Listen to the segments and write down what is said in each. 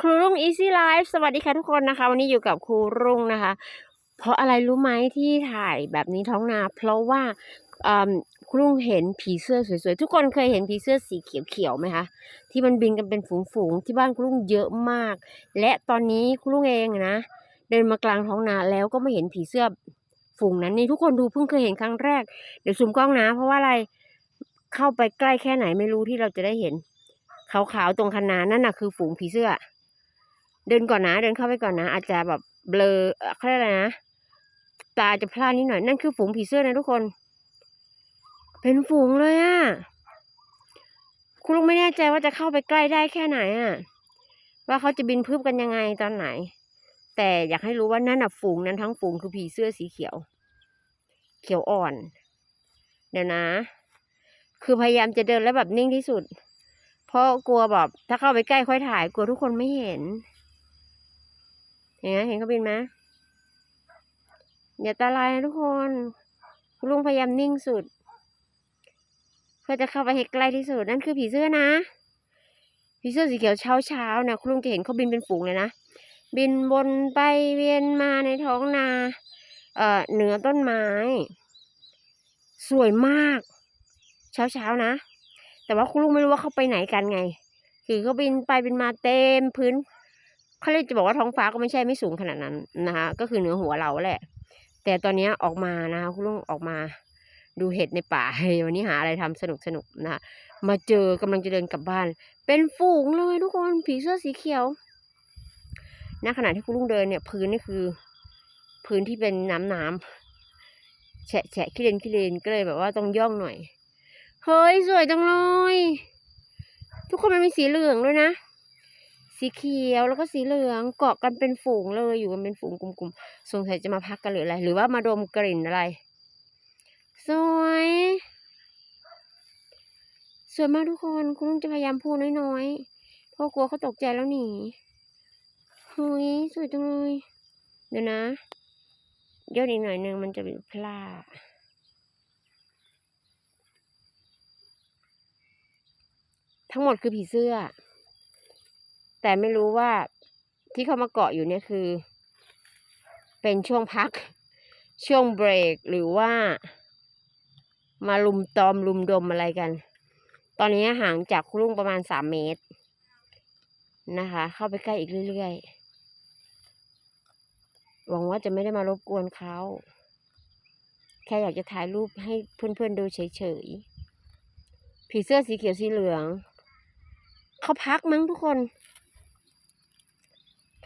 ครูรุ่ง Easy Life สวัสดีค่ะทุกคนนะคะ วันนี้อยู่กับครูรุ่งนะคะ เพราะอะไรรู้ไหมที่ถ่ายแบบนี้ท้องนา เพราะว่าครูรุ่งเห็นผีเสื้อสวยๆ ทุกคนเคยเห็นผีเสื้อสีเขียวๆไหมคะ ที่มันบินกันเป็นฝูงๆ ที่บ้านครูรุ่งเยอะมาก และตอนนี้ครูรุ่งเองนะ เดินมากลางท้องนาแล้วก็ไม่เห็นผีเสื้อฝูงนั้นนี่ทุกคนดูเพิ่งเคยเห็นครั้งแรก เดี๋ยวซูมกล้องนะ เพราะว่าอะไรเข้าไปใกล้แค่ไหนไม่รู้ที่เราจะได้เห็นขาวๆตรงคันนานั่นน่ะคือฝูงผีเสื้อ เดินก่อนนะ เดินเข้าไปก่อนนะ อาจจะแบบเบลอเอ่อเขาเรียกอะไรนะ ตาจะพลาดนิดหน่อย นั่นคือฝูงผีเสื้อนะทุกคน เป็นฝูงเลยอะคุณลุงไม่แน่ใจว่าจะเข้าไปใกล้ได้แค่ไหนอะว่าเขาจะบินพึบกันยังไงตอนไหน แต่อยากให้รู้ว่านั่นน่ะฝูงนั้นทั้งฝูงคือผีเสื้อสีเขียว เขียวอ่อน เดี๋ยวนะ คือพยายามจะเดินแล้วแบบนิ่งที่สุด เพราะกลัวแบบถ้าเข้าไปใกล้ค่อยถ่าย กลัวทุกคนไม่เห็น ห็นไหมเห็นเขาบินไหมอย่าตาลายนะทุกคนคุณลุงพยายามนิ่งสุด เพื่อจะเข้าไปให้ใกล้ที่สุดนั่นคือผีเสื้อนะผีเสื้อสีเขียวเช้าเช้าๆนะคุณลุงจะเห็นเขาบินเป็นฝูงเลยนะบินวนไปเวียนมาในท้องนา เอ่อเหนือต้นไม้ สวยมาก เช้าเช้านะ แต่ว่าคุณลุงไม่รู้ว่าเขาไปไหนกันไง คือเขาบินไปบินมาเต็มพื้น เขาเลยจะบอกว่าท้องฟ้าก็ไม่ใช่ไม่สูงขนาดนั้นนะคะ ก็คือเหนือหัวเราแหละ แต่ตอนนี้ออกมานะคะคุณลุงออกมาดูเห็ดในป่าเฮ้ยวันนี้หาอะไรทำสนุกสนุกๆนะคะมาเจอกำลังจะเดินกลับบ้าน เป็นฝูงเลยทุกคนผีเสื้อสีเขียวณขณะที่คุณลุงเดินเนี่ย พื้นนี่คือ พื้นที่เป็นน้ำน้ำๆแฉะแฉะขี้เลนขี้เลนก็เลยแบบว่าต้องย่องหน่อย เฮ้ย สวยจังเลย ทุกคนมันมีสีเหลืองด้วยนะ สีเขียวแล้วก็สีเหลืองเกาะกันเป็นฝูงเลยอยู่กันเป็นฝูงกลุ่มๆสงสัยจะมาพักกันหรืออะไร หรือว่ามาดมกลิ่นอะไร สวย สวยมากทุกคนคุณลุงจะพยายามพูดน้อยๆเพราะกลัวเขาตกใจแล้วหนีเฮ้ยสวยจังเลยเดี๋ยวนะย่ออีกหน่อยหนึ่งมันจะเป็นพลาทั้งหมดคือผีเสื้อ แต่ไม่รู้ว่าที่เขามาเกาะอยู่เนี่ยคือ เป็นช่วงพัก ช่วงเบรกหรือว่า มาลุมตอมลุมดมอะไรกัน ตอนนี้ห่างจากคุณลุงประมาณสามเมตร นะคะ เข้าไปใกล้อีกเรื่อยๆหวังว่าจะไม่ได้มารบกวนเขาแค่อยากจะถ่ายรูปให้เพื่อนๆดูเฉยๆผีเสื้อสีเขียวสีเหลือง เขาพักมั้งทุกคน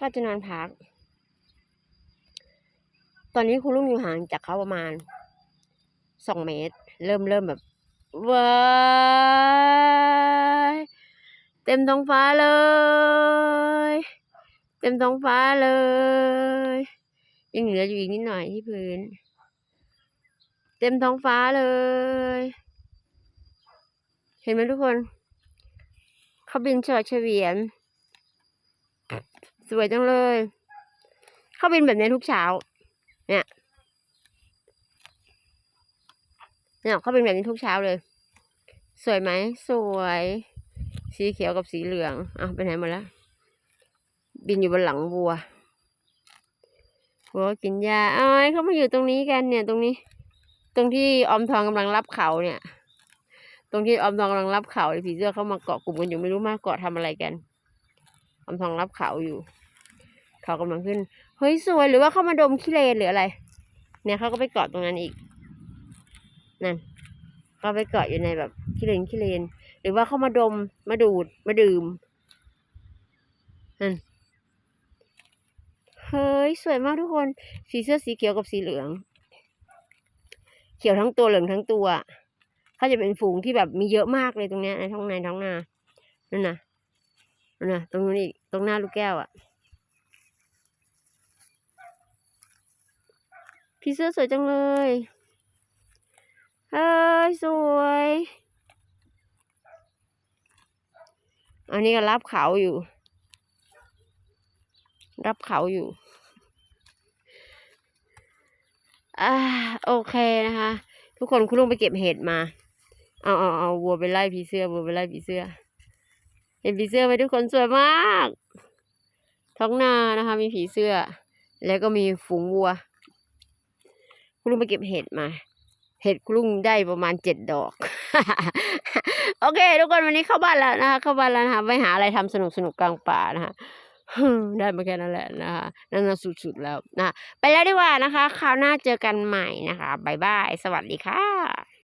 ก็จะนอนพัก ตอนนี้คุณลุงอยู่ห่างจากเขาประมาณสองเมตร เริ่มเริ่มแบบว้ายเต็มท้องฟ้าเลย เต็มท้องฟ้าเลย ยังเหลืออยู่อีกนิดหน่อยที่พื้น เต็มท้องฟ้าเลย เห็นไหมทุกคน เขาบินเฉยเฉวียน สวยจังเลย เขาบินแบบนี้ทุกเช้า เนี่ย เนี่ยเขาเป็นแบบนี้ทุกเช้าเลย สวยไหม สวย สีเขียวกับสีเหลืองอะไปไหนหมดแล้ว บินอยู่บนหลังวัววัวกินหญ้าเอ้ยเขามาอยู่ตรงนี้กันเนี่ย ตรงนี้ ตรงที่ออมทองกำลังรับเขาเนี่ย ตรงที่ออมทองกำลังรับเขาผีเสื้อเข้ามาเกาะกลุ่มกันอยู่ไม่รู้มาเกาะทำอะไรกันออมทองรับเขาอยู่ เขากำลังขึ้น เฮ้ยสวยหรือว่าเข้ามาดมขี้เลนหรืออะไร เนี่ยเขาก็ไปเกาะตรงนั้นอีก นั่นก็ไปเกาะอยู่ในแบบขี้เลนขี้เลน หรือว่าเข้ามาดมมาดูดมาดื่มนั่นเฮ้ยสวยมากทุกคน สีเสื้อสีเขียวกับสีเหลือง เขียวทั้งตัวเหลืองทั้งตัวเขาจะเป็นฝูงที่แบบมีเยอะมากเลยตรงเนี้ยในท้องในท้องนานั่นนะนั่นนะตรงนู้นอีกตรงหน้าลูกแก้วอะ่ะ พี่เสื้อสวยจังเลยเฮ้ยสวย อันนี้ก็รับเขาอยู่ รับเขาอยู่ อ่าโอเคนะคะ ทุกคนคุณลุงไปเก็บเห็ดมา เอาเอาเอาวัวไปไล่ผีเสื้อวัวไปไล่ผีเสื้อ เห็นผีเสื้อไหมทุกคนสวยมาก ท้องนานะคะ มีผีเสื้อ แล้วก็มีฝูงวัว คุณลุงไปเก็บเห็ดมา เห็ดคุณลุงได้ประมาณเจ็ดดอก โอเค ทุกคนวันนี้เข้าบ้านแล้วนะคะ เข้าบ้านแล้วนะคะไปหาอะไรทำสนุกสนุกกลางป่านะคะได้มาแค่นั้นแหละนะคะนั่นสุดๆแล้วนะไปแล้วดีกว่านะคะ คราวหน้าเจอกันใหม่นะคะบายบาย สวัสดีค่ะ